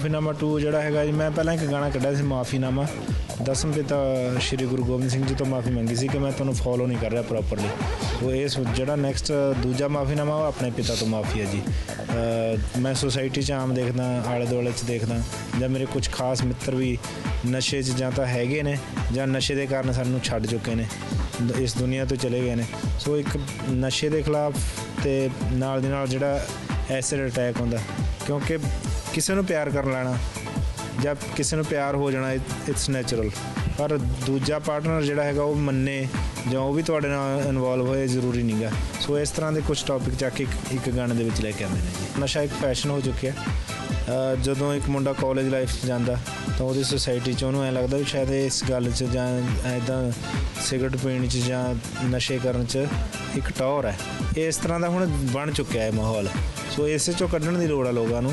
ਮਾਫੀਨਾਮਾ 2 ਜਿਹੜਾ ਹੈਗਾ ਜੀ, ਮੈਂ ਪਹਿਲਾਂ ਇੱਕ ਗਾਣਾ ਕੱਢਿਆ ਸੀ, ਮਾਫੀਨਾਮਾ। ਦਸਮ ਪਿਤਾ ਸ਼੍ਰੀ ਗੁਰੂ ਗੋਬਿੰਦ ਸਿੰਘ ਜੀ ਤੋਂ ਮਾਫੀ ਮੰਗੀ ਸੀ ਕਿ ਮੈਂ ਤੁਹਾਨੂੰ ਫੋਲੋ ਨਹੀਂ ਕਰ ਰਿਹਾ ਪ੍ਰੋਪਰਲੀ ਉਹ ਇਸ ਜਿਹੜਾ ਨੈਕਸਟ ਦੂਜਾ ਮਾਫੀਨਾਮਾ, ਉਹ ਆਪਣੇ ਪਿਤਾ ਤੋਂ ਮਾਫੀ ਹੈ ਜੀ। ਮੈਂ ਸੁਸਾਇਟੀ 'ਚ ਆਮ ਦੇਖਦਾ, ਆਲੇ ਦੁਆਲੇ 'ਚ ਦੇਖਦਾ, ਜਾਂ ਮੇਰੇ ਕੁਝ ਖਾਸ ਮਿੱਤਰ ਵੀ ਨਸ਼ੇ 'ਚ ਜਾਂ ਤਾਂ ਹੈਗੇ ਨੇ, ਜਾਂ ਨਸ਼ੇ ਦੇ ਕਾਰਨ ਸਾਨੂੰ ਛੱਡ ਚੁੱਕੇ ਨੇ, ਇਸ ਦੁਨੀਆ ਤੋਂ ਚਲੇ ਗਏ ਨੇ। ਸੋ ਇੱਕ ਨਸ਼ੇ ਦੇ ਖਿਲਾਫ ਤੇ ਨਾਲ ਦੀ ਨਾਲ ਜਿਹੜਾ ਐਸਿਡ ਅਟੈਕ ਹੁੰਦਾ, ਕਿਉਂਕਿ ਕਿਸੇ ਨੂੰ ਪਿਆਰ ਕਰ ਲੈਣਾ ਜਾਂ ਕਿਸੇ ਨੂੰ ਪਿਆਰ ਹੋ ਜਾਣਾ ਇਟਸ ਨੈਚੁਰਲ ਪਰ ਦੂਜਾ ਪਾਰਟਨਰ ਜਿਹੜਾ ਹੈਗਾ ਉਹ ਮੰਨੇ ਜਾਂ ਉਹ ਵੀ ਤੁਹਾਡੇ ਨਾਲ ਇਨਵੋਲਵ ਹੋਏ, ਜ਼ਰੂਰੀ ਨਹੀਂਗਾ ਸੋ ਇਸ ਤਰ੍ਹਾਂ ਦੇ ਕੁਝ ਟੌਪਿਕ ਚੱਕ ਕੇ ਇੱਕ- ਇੱਕ ਗਾਣੇ ਦੇ ਵਿੱਚ ਲੈ ਕੇ ਆਉਂਦੇ ਨੇ ਜੀ। ਨਸ਼ਾ ਇੱਕ ਫੈਸ਼ਨ ਹੋ ਚੁੱਕਿਆ ਜਦੋਂ ਇੱਕ ਮੁੰਡਾ ਕਾਲਜ ਲਾਈਫ 'ਚ ਜਾਂਦਾ, ਤਾਂ ਉਹਦੀ ਸੁਸਾਇਟੀ 'ਚ ਉਹਨੂੰ ਐ ਲੱਗਦਾ ਵੀ ਸ਼ਾਇਦ ਇਸ ਗੱਲ 'ਚ ਜਾਂ ਐਦਾਂ ਸਿਗਰਟ ਪੀਣ 'ਚ ਜਾਂ ਨਸ਼ੇ ਕਰਨ 'ਚ ਇੱਕ ਟੌਰ ਹੈ। ਇਸ ਤਰ੍ਹਾਂ ਦਾ ਹੁਣ ਬਣ ਚੁੱਕਿਆ ਹੈ ਮਾਹੌਲ। ਸੋ ਇਸੇ 'ਚੋਂ ਕੱਢਣ ਦੀ ਲੋੜ ਆ ਲੋਕਾਂ ਨੂੰ।